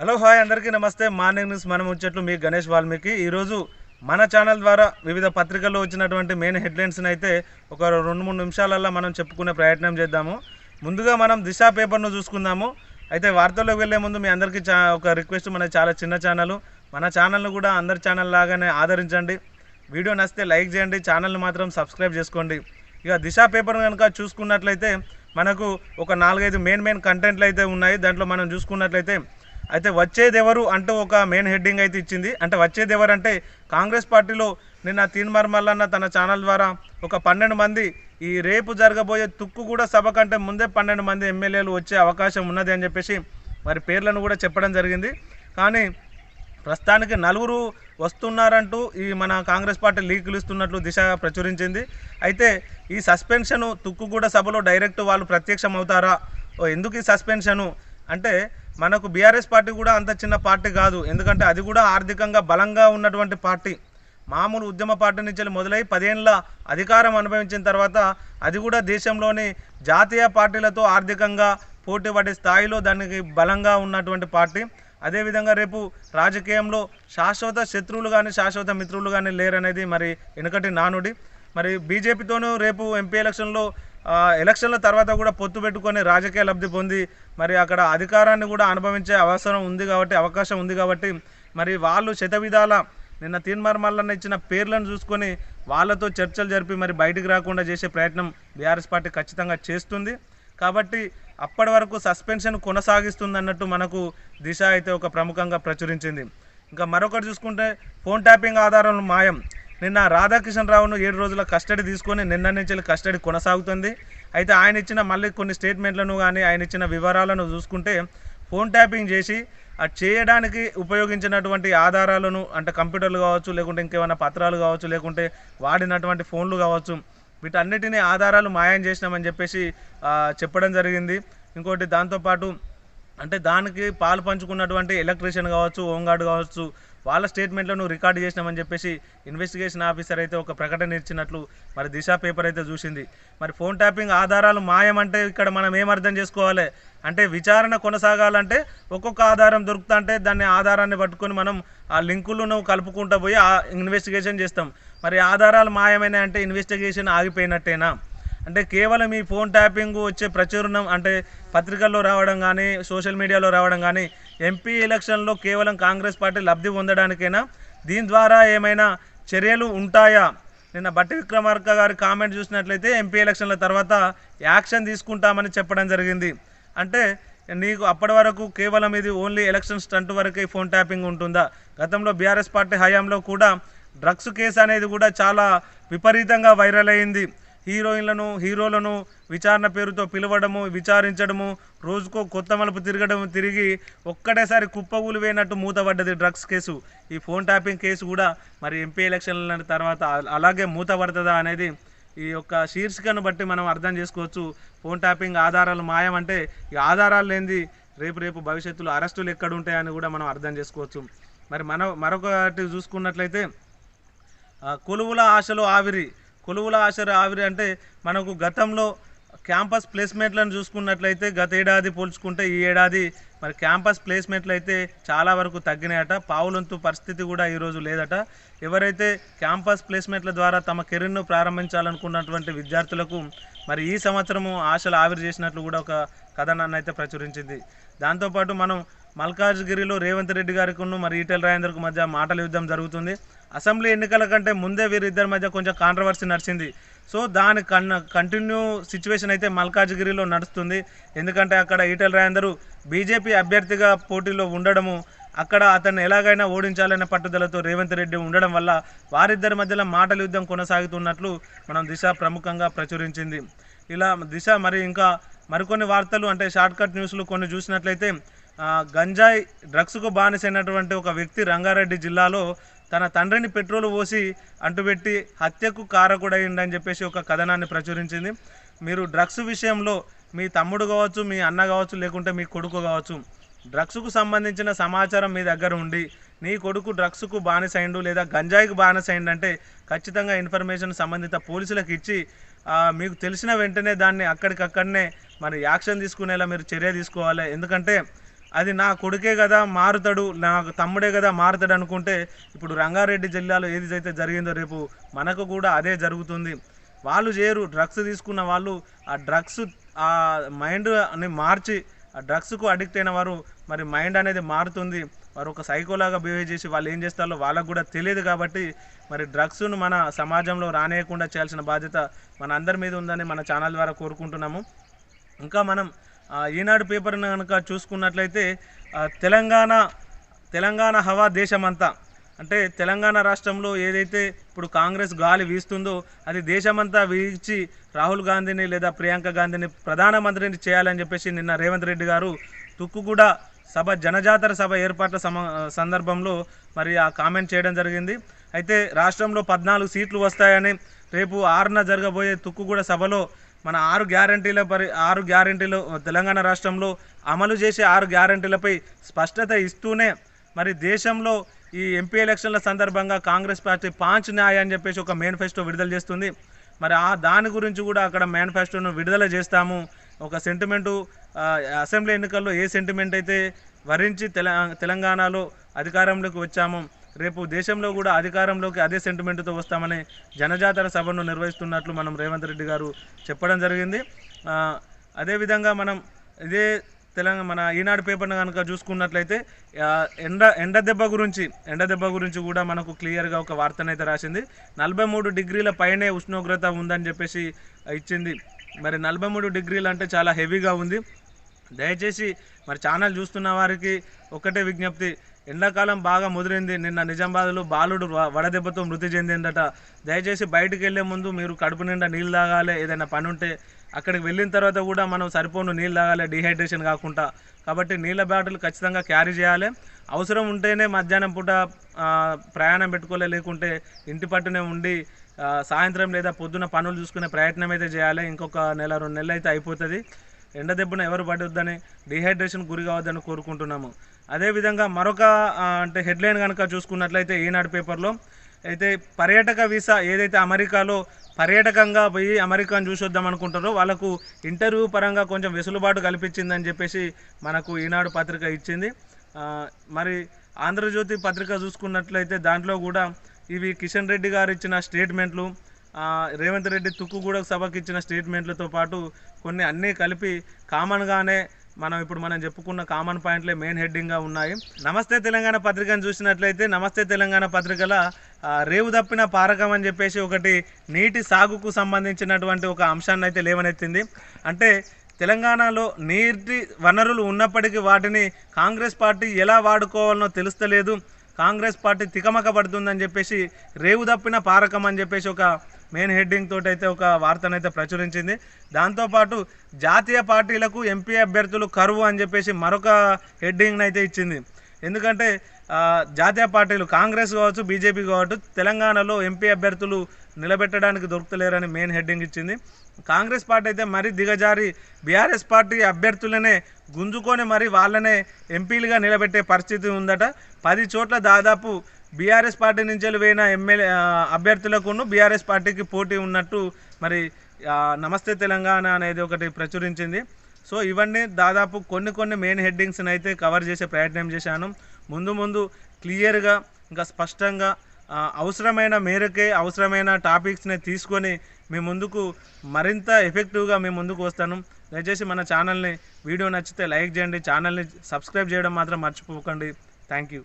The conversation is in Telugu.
హలో హాయ్ అందరికీ నమస్తే. మార్నింగ్ న్యూస్ మనం వచ్చేట్లు మీ గణేష్ వాల్మీకి. ఈరోజు మన ఛానల్ ద్వారా వివిధ పత్రికల్లో వచ్చినటువంటి మెయిన్ హెడ్లైన్స్ని అయితే ఒక రెండు మూడు నిమిషాలల్లో మనం చెప్పుకునే ప్రయత్నం చేద్దాము. ముందుగా మనం దిశ పేపర్ను చూసుకుందాము. అయితే వార్తల్లోకి వెళ్ళే ముందు మీ అందరికీ చా ఒక రిక్వెస్ట్ మన చాలా చిన్న ఛానల్. మన ఛానల్ను కూడా అందరి ఛానల్ లాగానే ఆదరించండి. వీడియో నచ్చితే లైక్ చేయండి ఛానల్ని మాత్రం సబ్స్క్రైబ్ చేసుకోండి. ఇక దిశ పేపర్ కనుక చూసుకున్నట్లయితే మనకు ఒక నాలుగైదు మెయిన్ మెయిన్ కంటెంట్లు అయితే ఉన్నాయి. దాంట్లో మనం చూసుకున్నట్లయితే అయితే వచ్చేది ఎవరు అంటూ ఒక మెయిన్ హెడ్డింగ్ అయితే ఇచ్చింది. అంటే వచ్చేది ఎవరు అంటే కాంగ్రెస్ పార్టీలో నిన్న తీన్మార్ మల్లన్న తన ఛానల్ ద్వారా ఒక పన్నెండు మంది ఈ రేపు జరగబోయే తుక్కు కూడా సభ కంటే ముందే పన్నెండు మంది ఎమ్మెల్యేలు వచ్చే అవకాశం ఉన్నది అని చెప్పేసి వారి పేర్లను కూడా చెప్పడం జరిగింది. కానీ ప్రస్తుతానికి నలుగురు వస్తున్నారంటూ ఈ మన కాంగ్రెస్ పార్టీ లీకులు ఇస్తున్నట్లు దిశ ప్రచురించింది. అయితే ఈ సస్పెన్షన్ తుక్కుగూడ సభలో డైరెక్ట్ వాళ్ళు ప్రత్యక్షం అవుతారా ఓ ఎందుకు ఈ సస్పెన్షను? అంటే మనకు బీఆర్ఎస్ పార్టీ కూడా అంత చిన్న పార్టీ కాదు. ఎందుకంటే అది కూడా ఆర్థికంగా బలంగా ఉన్నటువంటి పార్టీ. మామూలు ఉద్యమ పార్టీ నుంచి మొదలై పదేళ్ళ అధికారం అనుభవించిన తర్వాత అది కూడా దేశంలోని జాతీయ పార్టీలతో ఆర్థికంగా పోటీ పడే స్థాయిలో దానికి బలంగా ఉన్నటువంటి పార్టీ. అదేవిధంగా రేపు రాజకీయంలో శాశ్వత శత్రువులు కానీ శాశ్వత మిత్రులు కానీ లేరనేది మరి వెనుకటి నానుడి. మరి బీజేపీతోనూ రేపు ఎంపీ ఎలక్షన్లో ఎలక్షన్ల తర్వాత కూడా పొత్తు పెట్టుకొని రాజకీయ లబ్ధి పొంది మరి అక్కడ అధికారాన్ని కూడా అనుభవించే అవసరం ఉంది కాబట్టి అవకాశం ఉంది కాబట్టి మరి వాళ్ళు శతవిధాల నిన్న తీన్మార్ మల్లన్న ఇచ్చిన పేర్లను చూసుకొని వాళ్ళతో చర్చలు జరిపి మరి బయటికి రాకుండా చేసే ప్రయత్నం బీఆర్ఎస్ పార్టీ ఖచ్చితంగా చేస్తుంది. కాబట్టి అప్పటి వరకు సస్పెన్షన్ కొనసాగిస్తుంది అన్నట్టు మనకు దిశ అయితే ఒక ప్రముఖంగా ప్రచురించింది. ఇంకా మరొకటి చూసుకుంటే ఫోన్ ట్యాపింగ్ ఆధారంలో మాయం. నిన్న రాధాకిషన్ రావును ఏడు రోజుల కస్టడీ తీసుకొని నిన్న నుంచి కస్టడీ కొనసాగుతుంది. అయితే ఆయన ఇచ్చిన మళ్ళీ కొన్ని స్టేట్మెంట్లను కానీ ఆయన ఇచ్చిన వివరాలను చూసుకుంటే ఫోన్ ట్యాపింగ్ చేసి అది చేయడానికి ఉపయోగించినటువంటి ఆధారాలను అంటే కంప్యూటర్లు కావచ్చు లేకుంటే ఇంకేమైనా పత్రాలు కావచ్చు లేకుంటే వాడినటువంటి ఫోన్లు కావచ్చు వీటన్నిటిని ఆధారాలు మాయం చేసినామని చెప్పేసి చెప్పడం జరిగింది. ఇంకోటి దాంతోపాటు అంటే దానికి పాలు పంచుకున్నటువంటి ఎలక్ట్రీషియన్ కావచ్చు హోంగార్డ్ కావచ్చు వాళ్ళ స్టేట్మెంట్లను రికార్డు చేసినామని చెప్పేసి ఇన్వెస్టిగేషన్ ఆఫీసర్ అయితే ఒక ప్రకటన ఇచ్చినట్లు మరి దిశ పేపర్ అయితే చూసింది. మరి ఫోన్ ట్యాపింగ్ ఆధారాలు మాయం అంటే ఇక్కడ మనం ఏం అర్థం చేసుకోవాలి? అంటే విచారణ కొనసాగాలంటే ఒక్కొక్క ఆధారం దొరుకుతుంటే దాన్ని ఆధారాన్ని పట్టుకొని మనం ఆ లింకులను కలుపుకుంటూ పోయి ఆ ఇన్వెస్టిగేషన్ చేస్తాం. మరి ఆధారాలు మాయమైన అంటే ఇన్వెస్టిగేషన్ ఆగిపోయినట్టేనా? అంటే కేవలం ఈ ఫోన్ ట్యాపింగ్ వచ్చే ప్రచురణం అంటే పత్రికల్లో రావడం కానీ సోషల్ మీడియాలో రావడం కానీ ఎంపీ ఎలక్షన్లో కేవలం కాంగ్రెస్ పార్టీ లబ్ధి పొందడానికైనా? దీని ద్వారా ఏమైనా చర్యలు ఉంటాయా? నిన్న బట్టి విక్రమార్క గారి కామెంట్ చూసినట్లయితే ఎంపీ ఎలక్షన్ల తర్వాత యాక్షన్ తీసుకుంటామని చెప్పడం జరిగింది. అంటే నీకు అప్పటి వరకు కేవలం ఇది ఓన్లీ ఎలక్షన్ స్టంట్ వరకే ఫోన్ ట్యాపింగ్ ఉంటుందా? గతంలో బీఆర్ఎస్ పార్టీ హయాంలో కూడా డ్రగ్స్ కేసు అనేది కూడా చాలా విపరీతంగా వైరల్ అయింది. హీరోయిన్లను హీరోలను విచారణ పేరుతో పిలవడము విచారించడము రోజుకో కొత్త మలుపు తిరగడం తిరిగి ఒక్కటేసారి కుప్పగూలు వేయనట్టు మూతపడ్డది డ్రగ్స్ కేసు. ఈ ఫోన్ ట్యాపింగ్ కేసు కూడా మరి ఎంపీ ఎలక్షన్ల తర్వాత అలాగే మూతపడుతుందా అనేది ఈ యొక్క శీర్షికను బట్టి మనం అర్థం చేసుకోవచ్చు. ఫోన్ ట్యాపింగ్ ఆధారాలు మాయం అంటే ఈ ఆధారాలు లేనిది రేపు రేపు భవిష్యత్తులో అరెస్టులు ఎక్కడ ఉంటాయని కూడా మనం అర్థం చేసుకోవచ్చు. మరి మన మరొకటి చూసుకున్నట్లయితే కొలువుల ఆశలు ఆవిరి కొలువుల ఆశలు ఆవిరి అంటే మనకు గతంలో క్యాంపస్ ప్లేస్మెంట్లను చూసుకున్నట్లయితే గత ఏడాది పోల్చుకుంటే ఈ ఏడాది మరి క్యాంపస్ ప్లేస్మెంట్లు అయితే చాలా వరకు తగ్గినాయట. పావులంతు పరిస్థితి కూడా ఈరోజు లేదట. ఎవరైతే క్యాంపస్ ప్లేస్మెంట్ల ద్వారా తమ కెరీర్ను ప్రారంభించాలనుకున్నటువంటి విద్యార్థులకు మరి ఈ సంవత్సరము ఆశలు ఆవిరి చేసినట్లు కూడా ఒక కథనాన్ని అయితే ప్రచురించింది. దాంతోపాటు మనం మల్కాజ్గిరిలో రేవంత్ రెడ్డి గారికి మరి ఈటెల రాజేందర్కు మధ్య మాటల యుద్ధం జరుగుతుంది. అసెంబ్లీ ఎన్నికల కంటే ముందే వీరిద్దరి మధ్య కొంచెం కాంట్రవర్సీ నడిచింది. సో దాని కన్ కంటిన్యూ సిచ్యువేషన్ అయితే మల్కాజ్గిరిలో నడుస్తుంది. ఎందుకంటే అక్కడ ఈటెల రాజేందరు బీజేపీ అభ్యర్థిగా పోటీలో ఉండడము అక్కడ అతన్ని ఎలాగైనా ఓడించాలనే పట్టుదలతో రేవంత్ రెడ్డి ఉండడం వల్ల వారిద్దరి మధ్యలో మాటల యుద్ధం కొనసాగుతున్నట్లు మనం దిశ ప్రముఖంగా ప్రచురించింది. ఇలా దిశ మరి ఇంకా మరికొన్ని వార్తలు అంటే షార్ట్కట్ న్యూస్లు కొన్ని చూసినట్లయితే గంజాయి డ్రగ్స్కు బానిసైనటువంటి ఒక వ్యక్తి రంగారెడ్డి జిల్లాలో తన తండ్రిని పెట్రోల్ పోసి అంటుపెట్టి హత్యకు కారకుడైండని చెప్పేసి ఒక కథనాన్ని ప్రచురించింది. మీరు డ్రగ్స్ విషయంలో మీ తమ్ముడు కావచ్చు మీ అన్న కావచ్చు లేకుంటే మీ కొడుకు కావచ్చు డ్రగ్స్కు సంబంధించిన సమాచారం మీ దగ్గర ఉండి నీ కొడుకు డ్రగ్స్కు బానిసైండు లేదా గంజాయికి బానిసైండు అంటే ఖచ్చితంగా ఇన్ఫర్మేషన్ సంబంధిత పోలీసులకు ఇచ్చి మీకు తెలిసిన వెంటనే దాన్ని అక్కడికక్కడనే మరి యాక్షన్ తీసుకునేలా మీరు చర్య తీసుకోవాలి. ఎందుకంటే అది నా కొడుకే కదా మారుతాడు నాకు తమ్ముడే కదా మారుతాడు అనుకుంటే ఇప్పుడు రంగారెడ్డి జిల్లాలో ఏది అయితే జరిగిందో రేపు మనకు కూడా అదే జరుగుతుంది. వాళ్ళు చేయరు డ్రగ్స్ తీసుకున్న వాళ్ళు ఆ డ్రగ్స్ ఆ మైండ్ని మార్చి ఆ డ్రగ్స్కు అడిక్ట్ అయిన వారు మరి మైండ్ అనేది మారుతుంది. వారు ఒక సైకోలాగా బిహేవ్ చేసి వాళ్ళు ఏం చేస్తారో వాళ్ళకు కూడా తెలియదు కాబట్టి మరి డ్రగ్స్ను మన సమాజంలో రానేయకుండా చేయాల్సిన బాధ్యత మన అందరి మీద ఉందని మన ఛానల్ ద్వారా కోరుకుంటున్నాము. ఇంకా మనం ఈనాడు పేపర్ని కనుక చూసుకున్నట్లయితే తెలంగాణ తెలంగాణ హవా దేశమంతా. అంటే తెలంగాణ రాష్ట్రంలో ఏదైతే ఇప్పుడు కాంగ్రెస్ గాలి వీస్తుందో అది దేశమంతా వీచి రాహుల్ గాంధీని లేదా ప్రియాంక గాంధీని ప్రధానమంత్రిని చేయాలని చెప్పేసి నిన్న రేవంత్ రెడ్డి గారు తుక్కుగూడ సభ జనజాతర సభ ఏర్పాట్ల సమ సందర్భంలో మరి ఆ కామెంట్ చేయడం జరిగింది. అయితే రాష్ట్రంలో పద్నాలుగు సీట్లు వస్తాయని రేపు ఆరున జరగబోయే తుక్కుగూడ సభలో మన ఆరు గ్యారంటీల పరి ఆరు గ్యారంటీలు తెలంగాణ రాష్ట్రంలో అమలు చేసే ఆరు గ్యారంటీలపై స్పష్టత ఇస్తూనే మరి దేశంలో ఈ ఎంపీ ఎలక్షన్ల సందర్భంగా కాంగ్రెస్ పార్టీ పాంచ్ న్యాయ అని చెప్పేసి ఒక మేనిఫెస్టో విడుదల చేస్తుంది. మరి ఆ దాని గురించి కూడా అక్కడ మేనిఫెస్టోను విడుదల చేస్తాము. ఒక సెంటిమెంటు అసెంబ్లీ ఎన్నికల్లో ఏ సెంటిమెంట్ అయితే వరించి తెల తెలంగాణలో అధికారంలోకి వచ్చాము రేపు దేశంలో కూడా అధికారంలోకి అదే సెంటిమెంట్తో వస్తామని జనజాతర సభను నిర్వహిస్తున్నట్లు మనం రేవంత్ రెడ్డి గారు చెప్పడం జరిగింది. అదేవిధంగా మనం ఇదే తెలంగాణ మన ఈనాడు పేపర్ను కనుక చూసుకున్నట్లయితే ఎండ ఎండ దెబ్బ గురించి ఎండ దెబ్బ గురించి కూడా మనకు క్లియర్గా ఒక వార్తనైతే రాసింది. నలభై మూడు డిగ్రీల పైనే ఉష్ణోగ్రత ఉందని చెప్పేసి ఇచ్చింది. మరి నలభై మూడు డిగ్రీలు అంటే చాలా హెవీగా ఉంది. దయచేసి మరి ఛానల్ చూస్తున్న వారికి ఒకటే విజ్ఞప్తి ఎండాకాలం బాగా ముదిరింది. నిన్న నిజామాబాద్లో బాలుడు వడదెబ్బతో మృతి చెందిందట. దయచేసి బయటికి వెళ్ళే ముందు మీరు కడుపు నిండా నీళ్ళు తాగాలి. ఏదైనా పని ఉంటే అక్కడికి వెళ్ళిన తర్వాత కూడా మనం సరిపోను నీళ్ళు తాగాలి డిహైడ్రేషన్ కాకుండా. కాబట్టి నీళ్ళ బాటిల్ ఖచ్చితంగా క్యారీ చేయాలి. అవసరం ఉంటేనే మధ్యాహ్నం పూట ప్రయాణం పెట్టుకోలే లేకుంటే ఇంటి పట్టునే ఉండి సాయంత్రం లేదా పొద్దున పనులు చూసుకునే ప్రయత్నం అయితే చేయాలి. ఇంకొక నెల రెండు నెలలు అయితే అయిపోతుంది. ఎండ దెబ్బన ఎవరు పడొద్దని డిహైడ్రేషన్ గురి కావద్దని కోరుకుంటున్నాము. అదేవిధంగా మరొక అంటే హెడ్లైన్ కనుక చూసుకున్నట్లయితే ఈనాడు పేపర్లో అయితే పర్యాటక వీసా ఏదైతే అమెరికాలో పర్యాటకంగా పోయి అమెరికాను చూసొద్దాం అనుకుంటారో వాళ్ళకు ఇంటర్వ్యూ పరంగా కొంచెం వెసులుబాటు కల్పించిందని చెప్పేసి మనకు ఈనాడు పత్రిక ఇచ్చింది. మరి ఆంధ్రజ్యోతి పత్రిక చూసుకున్నట్లయితే దాంట్లో కూడా ఇవి కిషన్ రెడ్డి గారు ఇచ్చిన స్టేట్మెంట్లు రేవంత్ రెడ్డి తుక్కుగూడకు సభకు ఇచ్చిన స్టేట్మెంట్లతో పాటు కొన్ని అన్నీ కలిపి కామన్గానే మనం ఇప్పుడు మనం చెప్పుకున్న కామన్ పాయింట్లే మెయిన్ హెడ్డింగ్గా ఉన్నాయి. నమస్తే తెలంగాణ పత్రికను చూసినట్లయితే నమస్తే తెలంగాణ పత్రికల రేవు తప్పిన పారకం అని చెప్పేసి ఒకటి నీటి సాగుకు సంబంధించినటువంటి ఒక అంశాన్ని అయితే లేవనెత్తింది. అంటే తెలంగాణలో నీటి వనరులు ఉన్నప్పటికీ వాటిని కాంగ్రెస్ పార్టీ ఎలా వాడుకోవాలనో తెలుస్తలేదు. కాంగ్రెస్ పార్టీ తికమక పడుతుందని చెప్పేసి రేవు తప్పిన పారకం అని చెప్పేసి ఒక మెయిన్ హెడ్డింగ్ తోటి అయితే ఒక వార్తనైతే ప్రచురించింది. దాంతోపాటు జాతీయ పార్టీలకు ఎంపీ అభ్యర్థులు కరువు అని చెప్పేసి మరొక హెడ్డింగ్ అయితే ఇచ్చింది. ఎందుకంటే జాతీయ పార్టీలు కాంగ్రెస్ కావచ్చు బీజేపీ కావచ్చు తెలంగాణలో ఎంపీ అభ్యర్థులు నిలబెట్టడానికి దొరుకుతలేరని మెయిన్ హెడ్డింగ్ ఇచ్చింది. కాంగ్రెస్ పార్టీ అయితే మరీ దిగజారి. బీఆర్ఎస్ పార్టీ అభ్యర్థులనే గుంజుకొని మరి వాళ్ళనే ఎంపీలుగా నిలబెట్టే పరిస్థితి ఉందట. పది చోట్ల దాదాపు బీఆర్ఎస్ పార్టీ నుంచి వెళ్ళిపోయిన ఎమ్మెల్యే అభ్యర్థులకును బీఆర్ఎస్ పార్టీకి పోటీ ఉన్నట్టు మరి నమస్తే తెలంగాణ అనేది ఒకటి ప్రచురించింది. సో ఇవన్నీ దాదాపు కొన్ని కొన్ని మెయిన్ హెడ్డింగ్స్ని అయితే కవర్ చేసే ప్రయత్నం చేశాను. ముందు ముందు క్లియర్గా ఇంకా స్పష్టంగా అవసరమైన మేరకే అవసరమైన టాపిక్స్ని తీసుకొని మీ ముందుకు మరింత ఎఫెక్టివ్గా మీ ముందుకు వస్తాను. దయచేసి మన ఛానల్ని వీడియో నచ్చితే లైక్ చేయండి. ఛానల్ని సబ్స్క్రైబ్ చేయడం మాత్రం మర్చిపోకండి. Thank you